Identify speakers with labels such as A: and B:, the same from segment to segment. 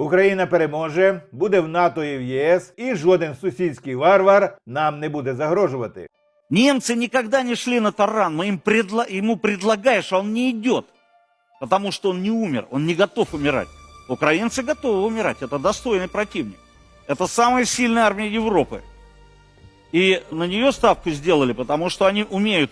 A: Україна переможе, буде в НАТО і в ЄС, і жоден сусідський варвар нам не буде загрожувати.
B: Немцы никогда не шли на таран. Мы им предла... ему предлагаешь, а он не идет. Потому что он не умер, он не готов умирать. Украинцы готовы умирать, это достойный противник. Это самая сильная армия Европы. И на нее ставку сделали, потому что они умеют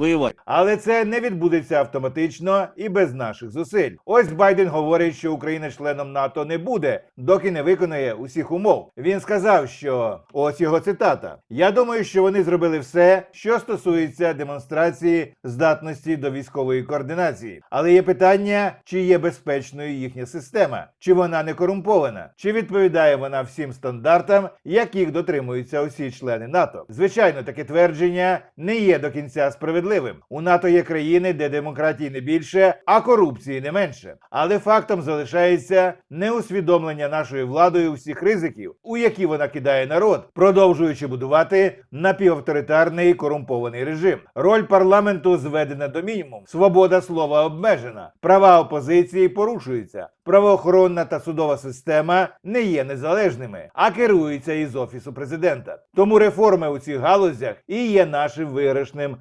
B: воевать.
A: Але це не відбудеться автоматично і без наших зусиль. Ось Байден говорить, що Україна членом НАТО не буде, доки не виконає усіх умов. Він сказав, що ось його цитата: Я думаю, що вони зробили все, що стосується демонстрації здатності до військової координації. Але є питання, чи є безпечною їхня система, чи вона не корумпована, чи відповідає вона всім стандартам, яких дотримуються усі члени НАТО. Звичайно, таке твердження не є до кінця справедливим. У НАТО є країни, де демократії не більше, а корупції не менше. Але фактом залишається неусвідомлення нашою владою всіх ризиків, у які вона кидає народ, продовжуючи будувати напівавторитарний корумпований режим. Роль парламенту зведена до мінімуму. Свобода слова обмежена. Права опозиції порушуються. Правоохоронна та судова система не є незалежними, а керуються із офісу президента. Тому реформи у цих галузях і є нашим виграшним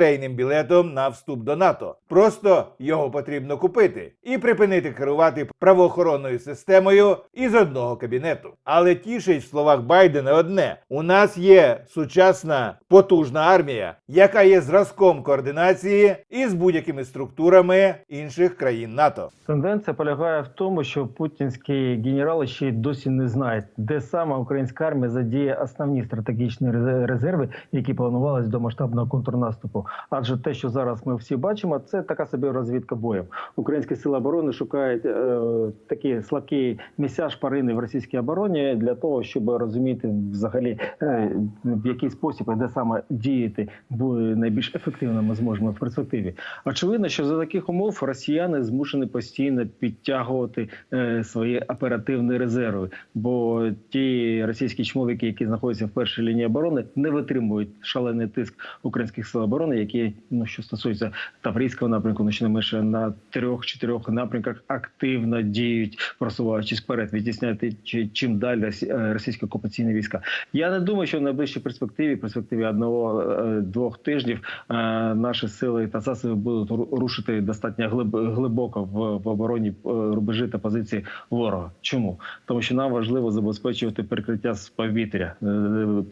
A: лотерейним білетом на вступ до НАТО. Просто його потрібно купити і припинити керувати правоохоронною системою із одного кабінету. Але тішить в словах Байдена одне: у нас є сучасна потужна армія, яка є зразком координації із будь-якими структурами інших країн НАТО.
C: Тенденція полягає в тому, що путінські генерали ще й досі не знають, де саме українська армія задіє основні стратегічні резерви, які планувалися до масштабного контрнаступу. Адже те, що зараз ми всі бачимо, це така собі розвідка боєм. Українські сили оборони шукають е, такі слабкі місця шпарини в російській обороні для того, щоб розуміти взагалі е, в який спосіб і де саме діяти буде найбільш ефективно. Ми зможемо в перспективі. Очевидно, що за таких умов росіяни змушені постійно підтягувати е, свої оперативні резерви, бо ті російські чмовики, які знаходяться в першій лінії оборони, не витримують шалений тиск українських сил оборони, які ну що стосується Таврійського напрямку, ну щонайменше на трьох-чотирьох напрямках активно діють, просуваючись вперед, відтісняти чи- чим далі е, російські окупаційні війська. Я не думаю, що в найближчій перспективі, перспективі одного е, тижнів, е, наші сили та засоби будуть рушити достатньо глиб- глибоко в, обороні рубежі та позиції ворога. Чому? Тому що нам важливо забезпечувати прикриття з повітря,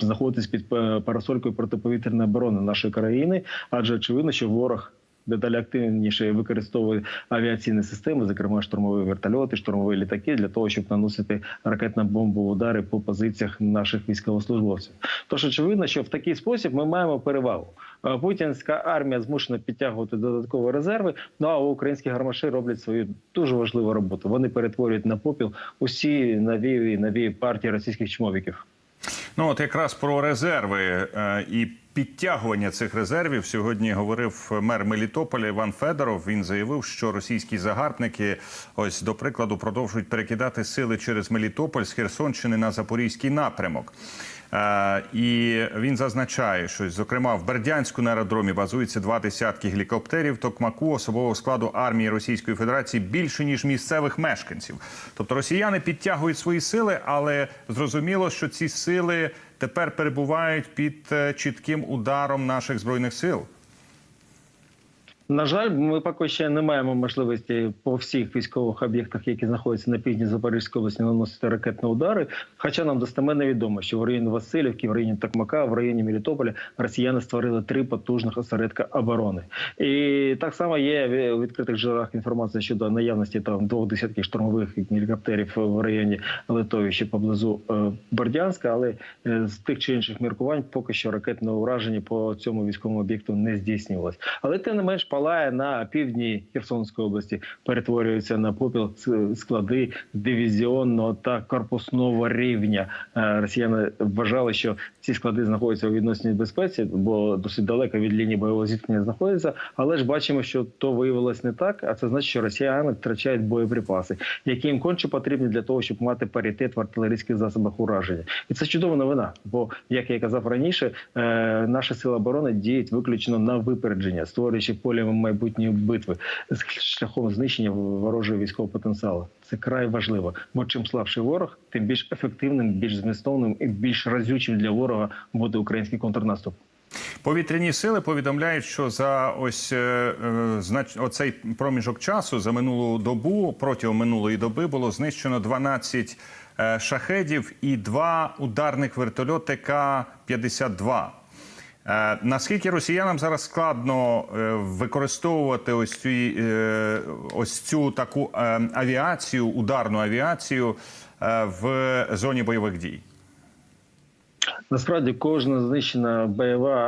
C: знаходитись під парасолькою протиповітряної оборони нашої країни, адже очевидно, що ворог. Дедалі активніше використовує авіаційні системи, зокрема штурмові вертольоти, штурмові літаки, для того, щоб наносити ракетно-бомбові удари по позиціях наших військовослужбовців. Тож очевидно, що в такий спосіб ми маємо перевагу. Путінська армія змушена підтягувати додаткові резерви. Ну а українські гармаші роблять свою дуже важливу роботу. Вони перетворюють на попіл усі нові нові партії російських чмовіків.
D: Ну от якраз про резерви е, і підтягування цих резервів сьогодні говорив мер Мелітополя Іван Федоров. Він заявив, що російські загарбники, ось до прикладу, продовжують перекидати сили через Мелітополь з Херсонщини на Запорізький напрямок. Е, і він зазначає, що зокрема в Бердянську на аеродромі базується два десятки гелікоптерів Токмаку особового складу армії Російської Федерації більше ніж місцевих мешканців. Тобто росіяни підтягують свої сили, але зрозуміло, що ці сили тепер перебувають під е, чітким ударом наших збройних сил.
C: На жаль, ми поки ще не маємо можливості по всіх військових об'єктах, які знаходяться на півдні Запорізької області, наносити ракетні удари. Хоча нам достеменно відомо, що в районі Васильівки, в районі Токмака, в районі Мелітополя росіяни створили три потужних осередка оборони. І так само є в- відкритих джерелах інформація щодо наявності там двох десятків штурмових гелікоптерів в районі Литовища поблизу е, Бердянська, але е, з тих чи інших міркувань поки що ракетне ураження по цьому військовому об'єкту не здійснювалось. Але тим не менш палає на півдні Херсонської області, перетворюються на попіл склади дивізіонного та корпусного рівня. Е, Росіяни вважали, що ці склади знаходяться у відносній безпеці, бо досить далеко від лінії бойового зіткнення знаходяться. Але ж бачимо, що то виявилось не так. А це значить, що росіяни втрачають боєприпаси, які їм конче потрібні для того, щоб мати паритет в артилерійських засобах ураження. І це чудова новина. Бо, як я казав раніше, е, наші сили оборони діють виключно на випередження, створюючи поле майбутньої битви шляхом знищення ворожого військового потенціалу. Це край важливо. Бо чим слабший ворог, тим більш ефективним, більш змістовним і більш разючим для ворога буде український контрнаступ.
D: Повітряні сили повідомляють, що за ось е, е, знач, оцей проміжок часу за минулу добу протягом минулої доби було знищено 12 е, шахедів і два ударних вертольоти К-52. Е, наскільки росіянам зараз складно е, використовувати ось цю, е, ось цю таку авіацію, ударну авіацію в зоні бойових дій?
C: Насправді кожна знищена бойова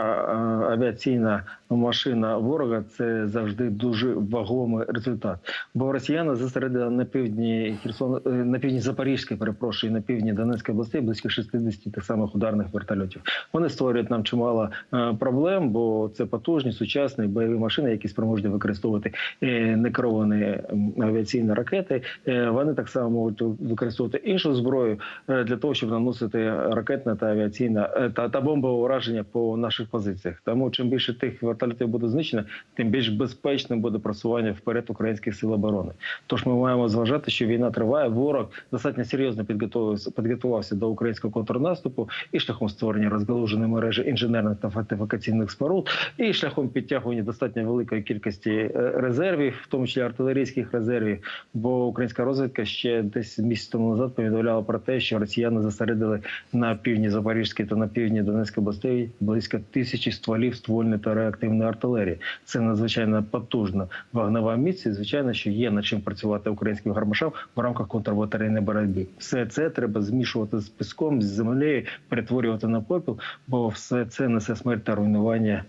C: авіаційна машина ворога це завжди дуже вагомий результат. Бо росіяни зосередили на півдні Херсон, е, на півдні Запорізької, перепрошую, на півдні Донецької областей близько 60 тих самих ударних вертольотів. Вони створюють нам чимало е, проблем, бо це потужні сучасні бойові машини, які спроможні використовувати е, некеровані авіаційні ракети. Вони так само можуть використовувати іншу зброю для того, щоб наносити ракетне та авіаційне та, та бомбове ураження по наших позиціях. Тому чим більше тих вертольотів буде знищено, тим більш безпечним буде просування вперед українських сил оборони. Тож ми маємо зважати, що війна триває. Ворог достатньо серйозно підготувався, підготувався до українського контрнаступу і шляхом створення розгалуженої мережі інженерних та фортифікаційних споруд, і шляхом підтягування достатньо великої кількості е, резервів, в тому числі артилерійських резервів. Бо українська розвідка ще десь місяць тому назад повідомляла про те, що росіяни зосередили на півдні Запорізької та на півдні Донецької областей близько тисячі стволів ствольної та реактивної артилерії. Це надзвичайно потужна вогнева. І, звичайно, що є над чим працювати українським гармашам в рамках контрбатарейної боротьби. Все це треба змішувати з піском, з землею, перетворювати на попіл, бо все це несе смерть та руйнування.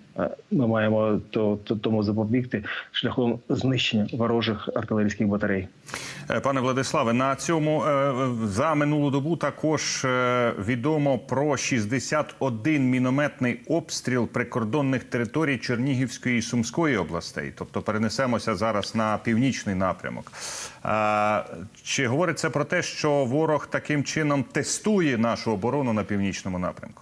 C: Ми маємо то, то тому запобігти шляхом знищення ворожих артилерійських батарей.
D: Е, Пане Владиславе, на цьому е, за минулу добу також е, відомо про 61 мінометний обстріл прикордонних територій Чернігівської і Сумської областей. Тобто перенесемося зараз на північний напрямок. Чи говорить це про те, що ворог таким чином тестує нашу оборону на північному напрямку?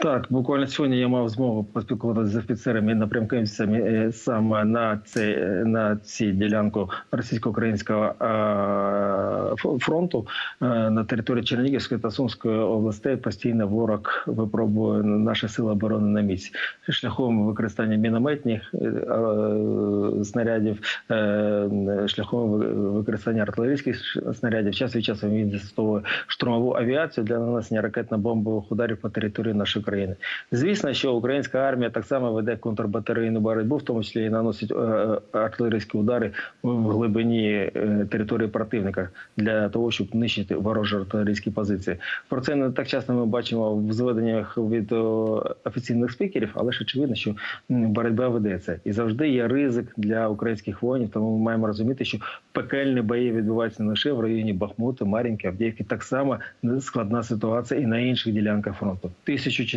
C: Так, буквально сьогодні я мав змогу поспілкуватися з офіцерами і напрямківцями е, саме на цей на цій ділянку російсько-українського е, фронту Е, на території Чернігівської та Сумської областей. Постійно ворог випробує наші сили оборони на місці шляхом використання мінометних снарядів, шляхом використання артилерійських снарядів. Час від часу він застосовує штурмову авіацію для нанесення ракетно-бомбових ударів по території нашої країни. Звісно, що українська армія так само веде контрбатарейну боротьбу, в тому числі і наносить е, е, артилерійські удари в глибині е, території противника для того, щоб нищити ворожі артилерійські позиції. Про це не так часто ми бачимо в зведеннях від офіційних спікерів, але ж очевидно, що боротьба ведеться і завжди є ризик для українських воїнів. Тому ми маємо розуміти, що пекельні бої відбуваються не лише в районі Бахмуту, Мар'їнки, Авдіївки. Так само складна ситуація і на інших ділянках фронту.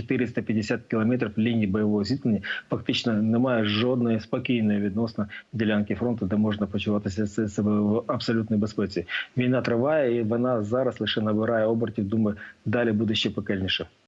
C: 1450 кілометрів лінії бойового зіткнення фактично немає жодної спокійної відносно ділянки фронту, де можна почуватися се- себе в абсолютній безпеці. Війна триває, і вона зараз лише набирає обертів. Думаю, далі буде ще пекельніше.